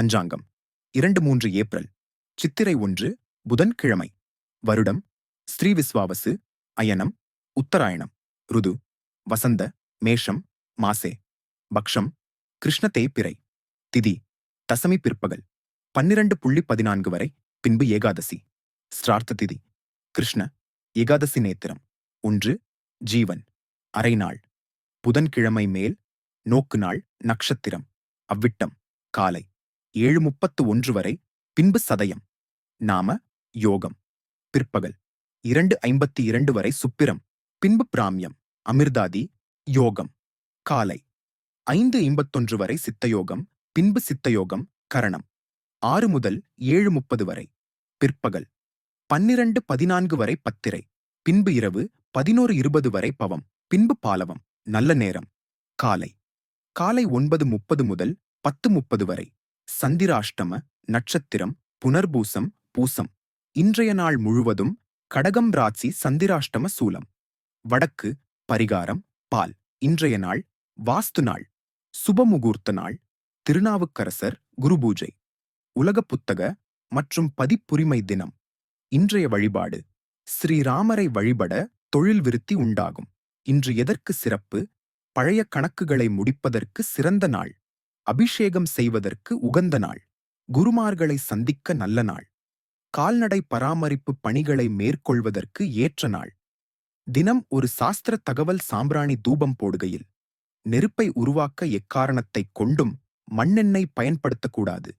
பஞ்சாங்கம். இரண்டு மூன்று ஏப்ரல் சித்திரை ஒன்று புதன்கிழமை. வருடம் ஸ்ரீவிஸ்வாவசு அயனம் உத்தராயணம். ருது வசந்த மேஷம் மாசே. பக்ஷம் கிருஷ்ண தேய்பிறை திதி தசமி பிற்பகல் பன்னிரண்டு புள்ளி பதினான்கு வரை பின்பு ஏகாதசி. ஸ்ரார்த்த திதி கிருஷ்ண ஏகாதசி நேத்திரம். ஒன்று ஜீவன். அரை நாள் புதன்கிழமை மேல் நோக்கு நாள் நக்ஷத்திரம். அவ்விட்டம் காலை. ஏழு முப்பத்து ஒன்று வரை பின்பு சதயம். நாம யோகம். பிற்பகல் இரண்டு ஐம்பத்தி இரண்டு வரை சுப்பிரம். பின்பு பிராமியம். அமிர்தாதி யோகம். காலை ஐந்து ஐம்பத்தொன்று வரை சித்தயோகம். பின்பு சித்தயோகம் கரணம். ஆறு முதல் ஏழு முப்பது வரை பிற்பகல் பன்னிரண்டு பதினான்கு வரை பத்திரை. பின்பு இரவு பதினோரு இருபது வரை பவம். பின்பு பாலவம். நல்ல நேரம். காலை காலை ஒன்பது முப்பது முதல் பத்து முப்பது வரை. சந்திராஷ்டம நட்சத்திரம் புனர்பூசம் பூசம். இன்றைய நாள் முழுவதும் கடகம் ராசி சந்திராஷ்டம சூலம். வடக்கு பரிகாரம் பால். இன்றைய நாள் வாஸ்து நாள். சுபமுகூர்த்த நாள். திருநாவுக்கரசர் குருபூஜை உலக புத்தக மற்றும் பதிப்புரிமை தினம். இன்றைய வழிபாடு. ஸ்ரீராமரை வழிபட தொழில் விருத்தி உண்டாகும். இன்று எதற்கு சிறப்பு? பழைய கணக்குகளை முடிப்பதற்கு சிறந்த நாள். அபிஷேகம் செய்வதற்கு உகந்த நாள். குருமார்களை சந்திக்க நல்ல நாள். கால்நடை பராமரிப்பு பணிகளை மேற்கொள்வதற்கு ஏற்ற நாள். தினம் ஒரு சாஸ்திர தகவல் சாம்பிராணி தூபம் போடுகையில் நெருப்பை உருவாக்க எக்காரணத்தைக் கொண்டும் மண்ணெண்ணெய் பயன்படுத்தக்கூடாது.